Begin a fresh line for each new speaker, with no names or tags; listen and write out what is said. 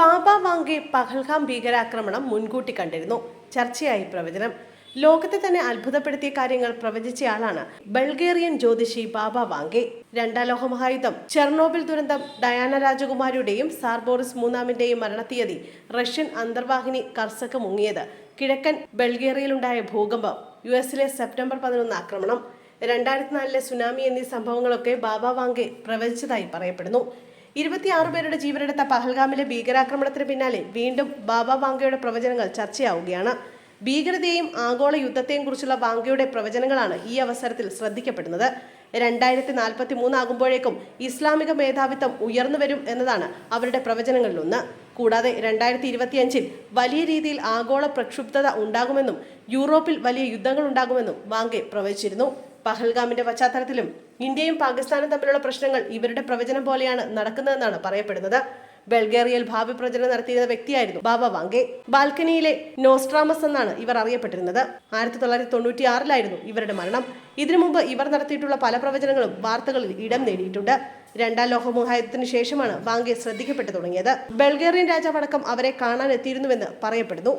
ബാബ വാങ്കെ പഹൽഗാം ഭീകരാക്രമണം മുൻകൂട്ടി കണ്ടിരുന്നു. ചർച്ചയായി പ്രവചനം. ലോകത്തെ തന്നെ അത്ഭുതപ്പെടുത്തിയ കാര്യങ്ങൾ പ്രവചിച്ചയാളാണ് ബൾഗേറിയൻ ജ്യോതിഷി ബാബ വാങ്കെ. രണ്ടാം ലോക മഹായുദ്ധം ചെർണോബിൽ ദുരന്തം ഡയാന രാജകുമാരിയുടെയും സാർബോറിസ് മൂന്നാമിന്റെയും മരണത്തീയതി റഷ്യൻ അന്തർവാഹിനി കർസക്ക് മുങ്ങിയത് കിഴക്കൻ ബൾഗേറിയയിലുണ്ടായ ഭൂകമ്പം യു എസിലെ സെപ്റ്റംബർ പതിനൊന്ന് ആക്രമണം. രണ്ടായിരത്തി നാലിലെ സുനാമി എന്നീ സംഭവങ്ങളൊക്കെ ബാബ വാങ്കെ പ്രവചിച്ചതായി പറയപ്പെടുന്നു. ഇരുപത്തിയാറ് പേരുടെ ജീവനെടുത്ത പഹൽഗാമിലെ ഭീകരാക്രമണത്തിന് പിന്നാലെ വീണ്ടും ബാബ വാങ്കയുടെ പ്രവചനങ്ങൾ ചർച്ചയാവുകയാണ്. ഭീകരതയെയും ആഗോള യുദ്ധത്തെയും കുറിച്ചുള്ള വാങ്കയുടെ പ്രവചനങ്ങളാണ് ഈ അവസരത്തിൽ ശ്രദ്ധിക്കപ്പെടുന്നത്. രണ്ടായിരത്തി നാൽപ്പത്തി മൂന്നാകുമ്പോഴേക്കും ഇസ്ലാമിക മേധാവിത്വം ഉയർന്നു വരും എന്നതാണ് അവരുടെ പ്രവചനങ്ങളിലൊന്ന്. കൂടാതെ രണ്ടായിരത്തി ഇരുപത്തിയഞ്ചിൽ വലിയ രീതിയിൽ ആഗോള പ്രക്ഷുബ്ധത ഉണ്ടാകുമെന്നും യൂറോപ്പിൽ വലിയ യുദ്ധങ്ങൾ ഉണ്ടാകുമെന്നും വാങ്കെ പ്രവചിച്ചിരുന്നു. പഹൽഗാമിന്റെ പശ്ചാത്തലത്തിലും ഇന്ത്യയും പാകിസ്ഥാനും തമ്മിലുള്ള പ്രശ്നങ്ങൾ ഇവരുടെ പ്രവചനം പോലെയാണ് നടക്കുന്നതെന്നാണ് പറയപ്പെടുന്നത്. ബൾഗേറിയയിൽ ഭാവി പ്രചരണം നടത്തിയിരുന്ന വ്യക്തിയായിരുന്നു ബാബ വാങ്കെ ബാൽക്കനിയിലെ നോസ്ട്രാമസ് എന്നാണ് ഇവർ അറിയപ്പെട്ടിരുന്നത്. ആയിരത്തി തൊള്ളായിരത്തി തൊണ്ണൂറ്റി ആറിലായിരുന്നു ഇവരുടെ മരണം. ഇതിനു മുമ്പ് ഇവർ നടത്തിയിട്ടുള്ള പല പ്രവചനങ്ങളും വാർത്തകളിൽ ഇടം നേടിയിട്ടുണ്ട്. രണ്ടാം ലോകമഹായുദ്ധത്തിന് ശേഷമാണ് വാങ്കെ ശ്രദ്ധിക്കപ്പെട്ടു തുടങ്ങിയത്. ബൾഗേറിയൻ രാജാവടക്കം അവരെ കാണാൻ എത്തിയിരുന്നുവെന്ന് പറയപ്പെടുന്നു.